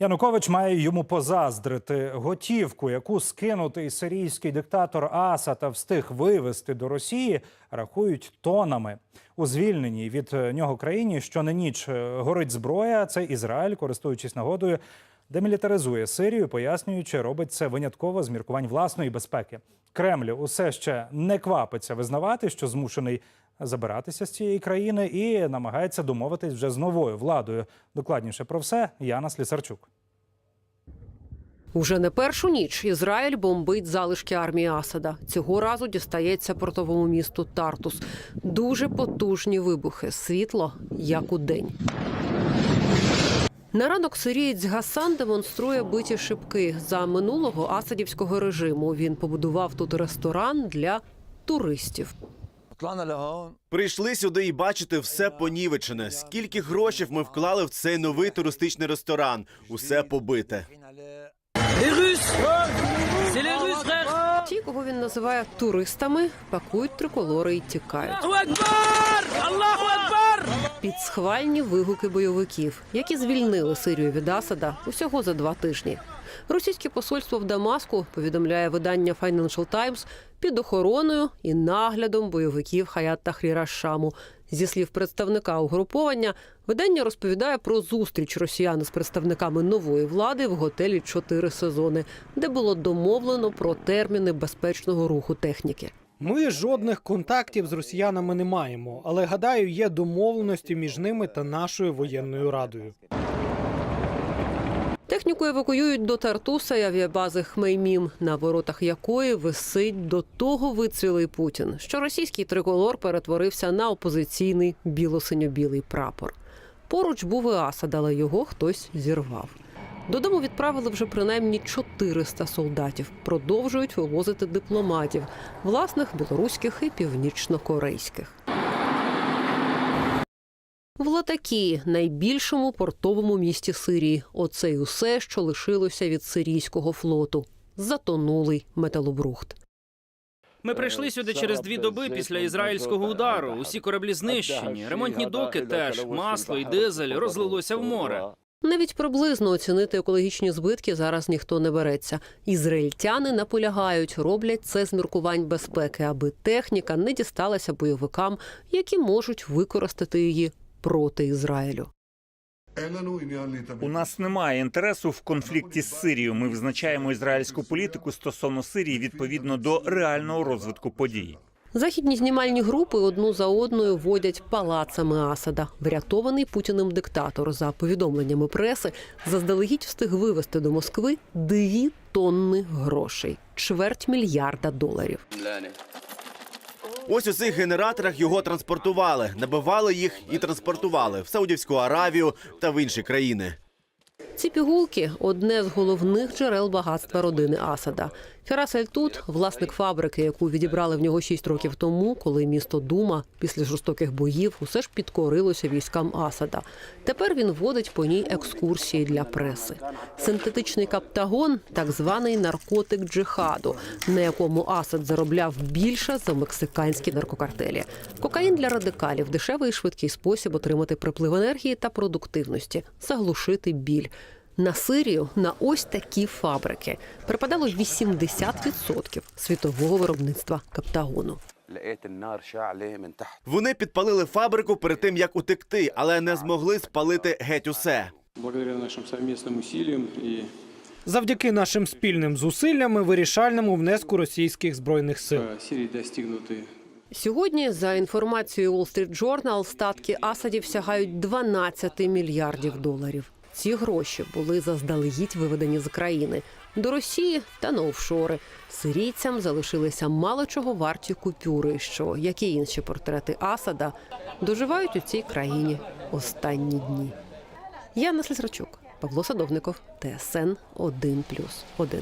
Янукович має йому позаздрити готівку, яку скинутий сирійський диктатор Асад встиг вивезти до Росії, рахують тонами. У звільненій від нього країні, що на ніч е, горить зброя, це Ізраїль, користуючись нагодою, демілітаризує Сирію, пояснюючи, робить це винятково з міркувань власної безпеки. Кремль усе ще не квапиться визнавати, що змушений забиратися з цієї країни і намагається домовитись вже з новою владою. Докладніше про все Яна Слісарчук. Уже не першу ніч Ізраїль бомбить залишки армії Асада. Цього разу дістається портовому місту Тартус. Дуже потужні вибухи. Світло як у день. На ранок сирієць Гасан демонструє биті шибки. За минулого асадівського режиму він побудував тут ресторан для туристів. Прийшли сюди і бачите все понівечене. Скільки грошей ми вклали в цей новий туристичний ресторан? Усе побите. Ті, кого він називає туристами, пакують триколори і тікають. Аллаху Під схвальні вигуки бойовиків, які звільнили Сирію від Асада усього за два тижні. Російське посольство в Дамаску повідомляє видання Financial Times під охороною і наглядом бойовиків Хаят Тахріра Шаму. Зі слів представника угруповання, видання розповідає про зустріч росіян з представниками нової влади в готелі чотири сезони, де було домовлено про терміни безпечного руху техніки. Ми жодних контактів з росіянами не маємо, але гадаю, є домовленості між ними та нашою воєнною радою. Техніку евакуюють до Тартуса і авіабази Хмеймім, на воротах якої висить до того вицвілий Путін, що російський триколор перетворився на опозиційний біло-синьо-білий прапор. Поруч був і Асад, але його хтось зірвав. Додому відправили вже принаймні 400 солдатів. Продовжують вивозити дипломатів, власних білоруських і північнокорейських. В Латакі, найбільшому портовому місті Сирії. Оце й усе, що лишилося від сирійського флоту. Затонулий металобрухт. Ми прийшли сюди через дві доби після ізраїльського удару. Усі кораблі знищені, ремонтні доки теж, масло і дизель розлилося в море. Навіть приблизно оцінити екологічні збитки зараз ніхто не береться. Ізраїльтяни наполягають, роблять це з міркувань безпеки, аби техніка не дісталася бойовикам, які можуть використати її проти Ізраїлю. У нас немає інтересу в конфлікті з Сирією. Ми визначаємо ізраїльську політику стосовно Сирії відповідно до реального розвитку подій. Західні знімальні групи одну за одною водять палацами Асада. Врятований путіним диктатор за повідомленнями преси заздалегідь встиг вивезти до Москви дві тонни грошей, чверть мільярда доларів. Ось у цих генераторах його транспортували, набивали їх і транспортували в Саудівську Аравію та в інші країни. Ці пігулки одне з головних джерел багатства родини Асада. Ферас Ель-Тут – власник фабрики, яку відібрали в нього шість років тому, коли місто Дума після жорстоких боїв усе ж підкорилося військам Асада. Тепер він водить по ній екскурсії для преси. Синтетичний каптагон так званий наркотик джихаду, на якому Асад заробляв більше за мексиканські наркокартелі. Кокаїн для радикалів дешевий швидкий спосіб отримати приплив енергії та продуктивності, заглушити біль. На Сирію на ось такі фабрики припадало 80% світового виробництва каптагону. Вони підпалили фабрику перед тим, як утекти, але не змогли спалити геть усе. Благодаря нашим спільним усіллям і завдяки нашим спільним зусиллям і вирішальному внеску російських збройних сил. Э, Сирії достигнути Сьогодні, за інформацією Wall Street Journal, статки Асадів сягають 12 мільярдів доларів. Ці гроші були заздалегідь виведені з країни до Росії та на офшори. Сирійцям залишилися мало чого варті купюри, що як і інші портрети Асада доживають у цій країні останні дні. Яна Слізрачук, Павло Садовников, ТСН 1+,1.